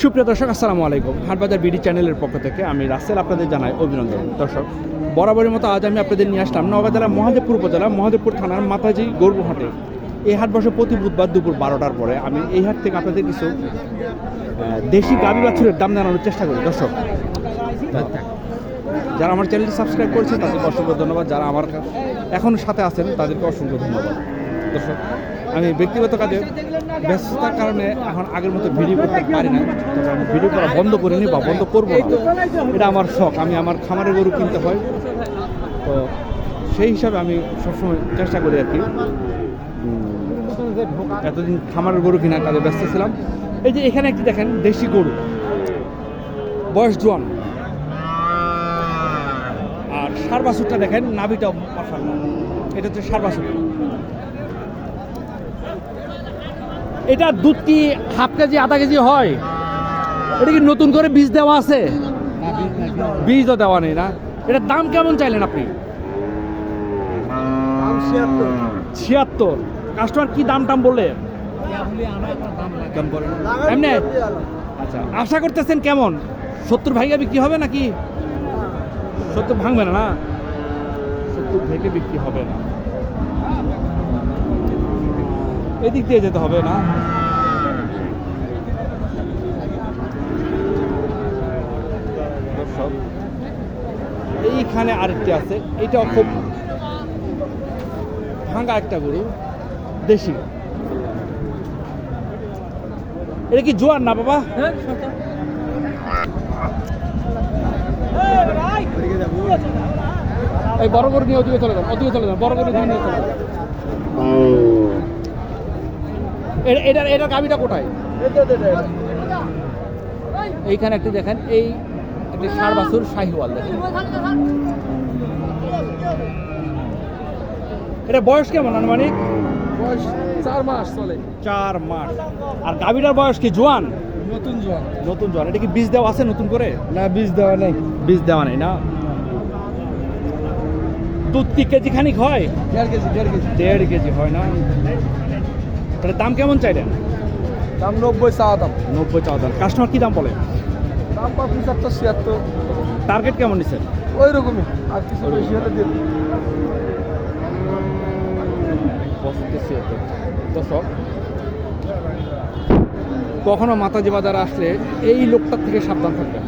সুপ্রিয় দর্শক, আসসালামু আলাইকুম। হাটবাজার বিডি চ্যানেলের পক্ষ থেকে আমি রাসেল আপনাদের জানাই অভিনন্দন। দর্শক, বরাবরের মতো আজ আমি আপনাদের নিয়ে আসলাম নওগাঁ জেলার মহাদেবপুর উপজেলা মহাদেবপুর থানার মাতাজি গরু হাটে এই হাট বসে প্রতি বুধবার দুপুর বারোটার পরে আমি এই হাট থেকে আপনাদের কিছু দেশি গাভী বাছুরের দাম জানানোর চেষ্টা করি। দর্শক, যারা আমার চ্যানেলটি সাবস্ক্রাইব করেছে তাদেরকে অসংখ্য ধন্যবাদ। যারা আমার এখনও সাথে আছেন, তাদেরকে অসংখ্য ধন্যবাদ। দর্শক আমি ব্যক্তিগত কাজে ব্যস্ততার কারণে এখন আগের মতো ভিডিও করতে পারি না। আমি ভিডিও করা বন্ধ করিনি বা বন্ধ করব এটা আমার শখ, আমি আমার খামারের গরু কিনতে হয়। তো সেই হিসাবে আমি সবসময় চেষ্টা করি আর কি। এতদিন খামারের গরু কেনার কাজে ব্যস্ত ছিলাম। এই যে এখানে একটি দেখেন দেশি গরু। বয়স জোয়ান। আর সার বাছুরটা দেখেন নাভিটা এটা হচ্ছে সার বাছুর। এটা দুধ কি হাফ কেজি আধা কেজি হয়? এটা কি নতুন করে বীজ দেওয়া আছে? বীজ তো দেওয়া নেই না। এটার দাম কেমন চাইলেন আপনি? ছিয়াত্তর। কাস্টমার কি দাম টাম বললে? বলে এমনি? আচ্ছা। আশা করতেছেন কেমন? সত্তর ভাইগা বিক্রি হবে নাকি? সত্তর ভাঙবে না না? সত্তর ভেঙে বিক্রি হবে না। এদিক দিয়ে যেতে হবে না। এইখানে আরেকটি আছে এটাও খুব ভাঙা একটা গরু দেশি। এটা কি জোয়ার না বাবা? এই বড় গরু নিয়ে ওদিকে চলে যান ওদিকে চলে যান বড় গরু নিয়ে নিয়ে চলে যান। এ- এটার এটার গাবিটা কোথায়? এইখানে একটি দেখেন এই একটি ষাড় বাছুর শাহিওয়াল দেখেন। এটা বয়স কেমন আনুমানিক? বয়স চার মাস চলে। চার মাস। আর গাবিটার বয়স কি জোয়ান? নতুন জোয়ান। নতুন জোয়ান। এটা কি বীজ দেওয়া আছে নতুন করে? না বীজ দেওয়া নেই। বীজ দেওয়া নেই না? দুধ কি কেজি খানিক হয়? দেড় কেজি দেড় কেজি। দেড় কেজি হয় না? তাহলে দাম কেমন চাইলেন? দাম নব্বই চাওয়া দাম। নব্বই চাওয়া দাম। কাস্টমার কী দাম বলে? দাম পঁচাত্তর ছিয়াত্তর। টার্গেট কেমন নিচ্ছেন ওই রকমই আর কিছু বেশি হলে দিন কখনো মাতাজি বাজার আসলে এই লোকটার থেকে সাবধান থাকবেন।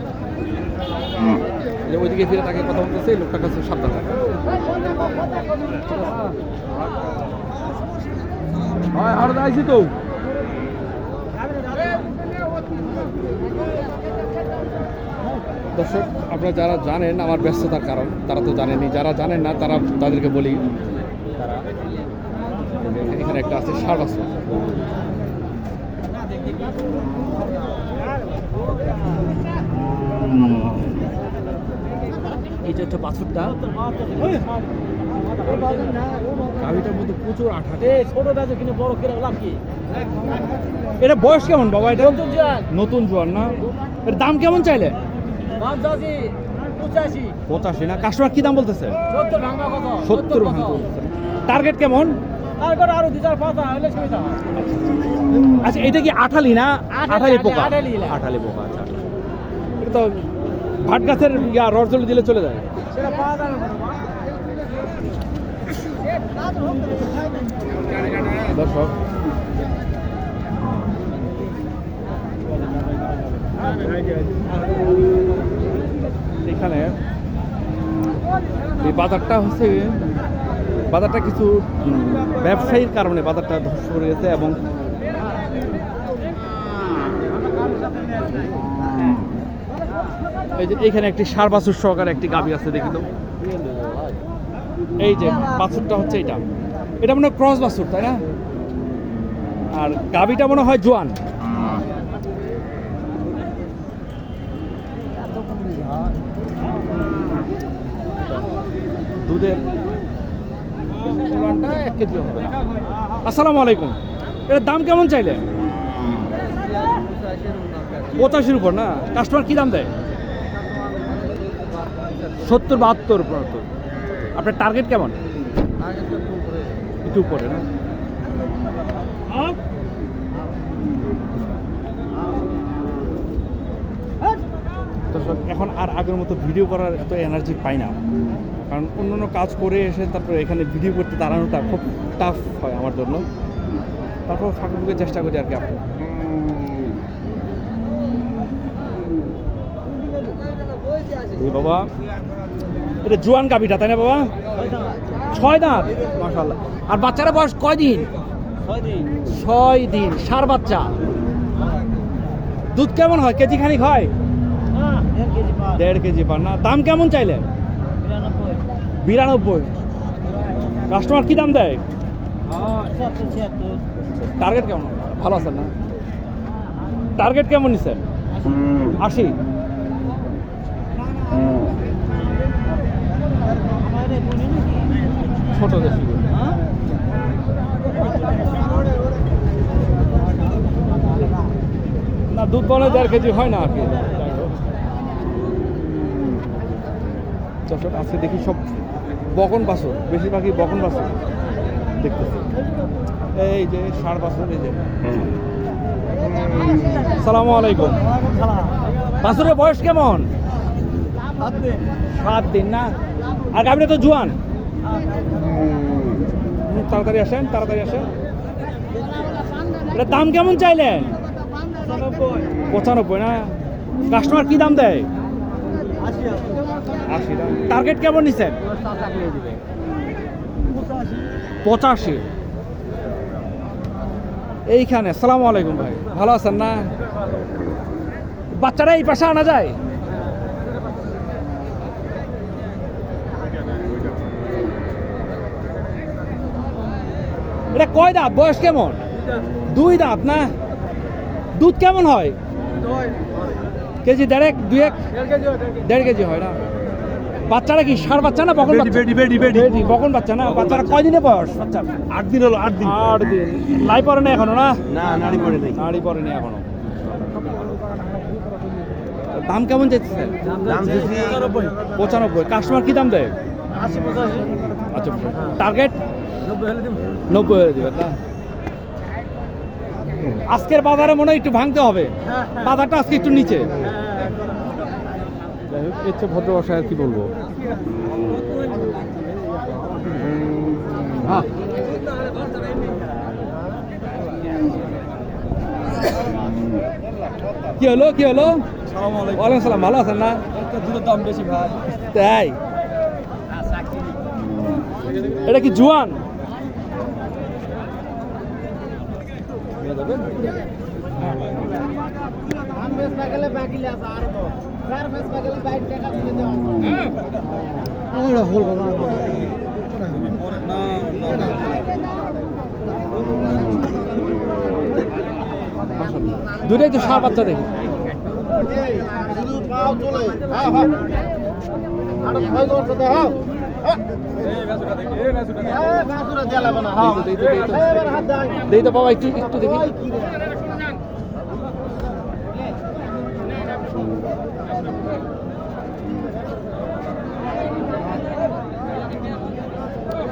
যে ওইদিকে ফিরে তাকে কথা বলতেছে এই লোকটার কাছে সাবধান থাকবেন। হয় আর আইছি তো দর্শক আপনারা যারা জানেন আমার ব্যস্ততার কারণ তারা তো জানেনি যারা জানেন না তারা তাদেরকে বলি তারা এখানে একটা আছে ষাট আছে এই যে হচ্ছে বাছুরটা গাভিটার মধ্যে প্রচুর আঠা। ছোট দাদু কিনে বড় কিনে লাভ কি? এটা বয়স কেমন বাবা এটা? নতুন জোয়ান নতুন জোয়ান না? এর দাম কেমন চাইলে? দাম চাষি পঁচাশি। পঁচাশি না? কাস্টমার কি দাম বলতেছে? সত্তর ভাঙা কত সত্তর টার্গেট কেমন? তারপরে আরও দু চার পাঁচ হলে সুবিধা আচ্ছা এটা কি আঠালি না? আঠালি, পোকা? আঠালি, পোকা আচ্ছা। এটা তো ভাট গাছের ইয়া রসজলি দিলে চলে যায়। সেটা পাওয়া যাবে না। এখানে এই বাজারটা হচ্ছে, বাজারটা কিছু ব্যবসায়ীর কারণে বাজারটা ধস পড়ে গেছে এবং এই যে এখানে একটি সার বাছুর সহকারে একটি গাভী আছে, দেখি তো। এই যে, বাছুরটা হচ্ছে এটা। এটা মনে হয় ক্রস বাছুর, তাই না? আর গাভীটা মনে হয় জোয়ান। দুধের আসসালামু আলাইকুম। এর দাম কেমন চাইলে? পঁচাশির উপর না? কাস্টমার কি দাম দেয়? সত্তর, বাহাত্তর, পঁচাত্তর। আপনার টার্গেট কেমন? একটু উপরে। না? দর্শক এখন আর আগের মতো ভিডিও করার এত এনার্জি পাই না। কারণ অন্য অন্য কাজ করে এসে তারপরে এখানে ভিডিও করতে দাঁড়ানোটা খুব টাফ হয় আমার জন্য। তারপর ফাঁকুকে চেষ্টা করি আর কি আপনি বাবা। এটা জোয়ান গাবিটা তাই না বাবা? ছয় দাঁত। মাশাল্লাহ আর বাচ্চারা বয়স কয় দিন? ছয় দিন। সার বাচ্চা। দুধ কেমন হয়? কেজি খানিক হয় দেড় কেজি পার। না দাম কেমন চাইলেন? বিরানব্বই। কাস্টমার কি দাম দেয়? টার্গেট কেমন? ভালো আছেন না? টার্গেট কেমন নিছেন? আশি? ছোট দেশি না, দুধ বলে দেড় কেজি হয় না আর কি। দর্শক, আজকে দেখি সব বকন বাছর, বেশিরভাগই বকন বাছর দেখতেছি। এই যে ষাট বাছর, এই যে। সালামু আলাইকুম। বাছরের বয়স কেমন? সাত দিন। না? আর গাভীরা তো জুয়ান। তাড়াতাড়ি আসেন তাড়াতাড়ি আসেন। দাম কেমন চাইলেন? পঁচানব্বই, না? কাস্টমার কি দাম দেয়? আশি টার্গেট কেমন নিছেন? পঁচাশি। এইখানে সালাম আলাইকুম ভাই। ভালো আছেন না? বাচ্চারা এই পাশে আনা যায়? এটা কয় দাঁত? বয়স কেমন? দুই দাঁত না? দুধ কেমন হয়? কেজি দেড়েক দুই এক দেড় কেজি হয় না? বাচ্চারা কি সার বাচ্চা না বকন বাচ্চা? বেডি বেডি বেডি বেডি, বকন বাচ্চা না? বাচ্চারা কয় দিনে বয়স? বাচ্চা। আট দিন হলো আট দিন। আট দিন। লাই পরে না এখনও না? না নারী পড়ে নেই। নাড়ি পড়েনি এখনও। দাম কেমন চাইতেছেন? দাম পঁচানব্বই। কাস্টমার কি দাম দেয়? আচ্ছা টার্গেট নব্বই হয়ে দেবেন না? আজকের বাজারে মনে হয় একটু ভাঙতে হবে। বাজারটা আজকে একটু নিচে। এর চেয়ে ভদ্র ভাষায় আর কি বলব? হ্যাঁ কি হলো কি হলো? ওয়ালাইকুম সালাম ভালো আছেন না? দুধের দাম বেশি ভাই। তাই? এটা কি জুয়ান দুটাই তো সার বাচ্চা দেখি তো, দেই তো, দেই তো। দেই তো, বাবা, একটু একটু দেখি।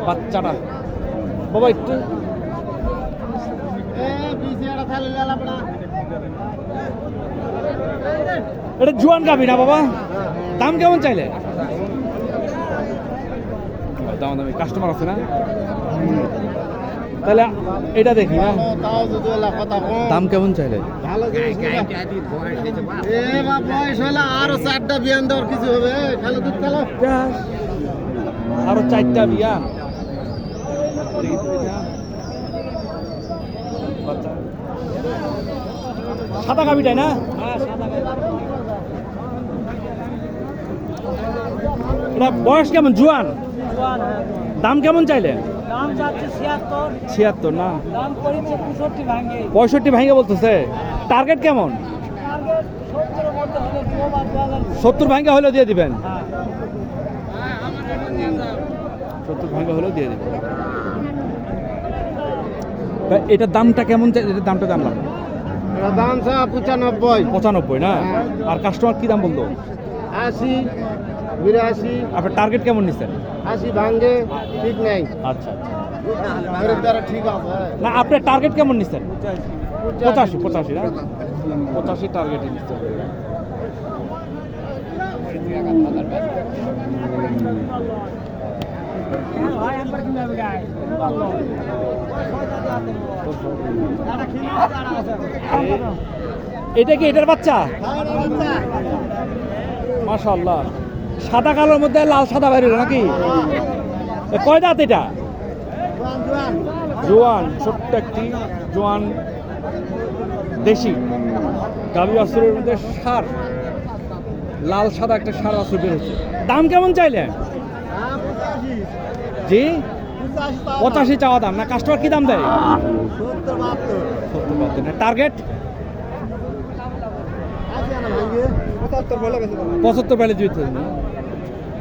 বাচ্চাটা। বাবা, একটু এটা জুয়ান গাবি না, বাবা? দাম কেমন চাইলে? কাস্টমার আছে না? তাহলে এটা দেখি না দাম কেমন চাইলে? আরও চারটা বিয়ান দেওয়ার কিছু হবে না? এটা বয়স কেমন, জুয়ান? দাম কেমন চাইলে? ছিয়াত্তর। না? পঁয়ষট্টি ভাঙে। বলতেছে। টার্গেট কেমন? সত্তর ভাঙে হলেও দিয়ে দিবেন? হ্যাঁ। সত্তর ভাঙে হলেও দিয়ে দিবেন। এটার দামটা কেমন চাই এটার দামটা জানলাম। দাম পঁচানব্বই। পঁচানব্বই না? আর কাস্টমার কি দাম বলতো আশি। বিরাশি আপনার টার্গেট কেমন নিচ্ছেন আশি ভাঙ্গে ঠিক নেই। আচ্ছা ঠিক আছে। না আপনার টার্গেট কেমন নিচ্ছেন পঁচাশি। পঁচাশি না? পঁচাশি টার্গেটে নিচ্ছেন এটা কি এটার বাচ্চা। মাশাআল্লাহ। সাদা কালোর মধ্যে লাল সাদা বাইরে নাকি? কয় দাঁত এটা? জোয়ান, ছোট্ট একটি জোয়ান দেশি। গাভী বাছুরের মধ্যে সার, লাল সাদা একটা সার বাছুর বেরোচ্ছে দাম কেমন চাইলেন? জি? পঁচাশি চাওয়া দাম। না কাস্টমার কি দাম দেয়? টার্গেট পঁচাত্তর বলে গেছে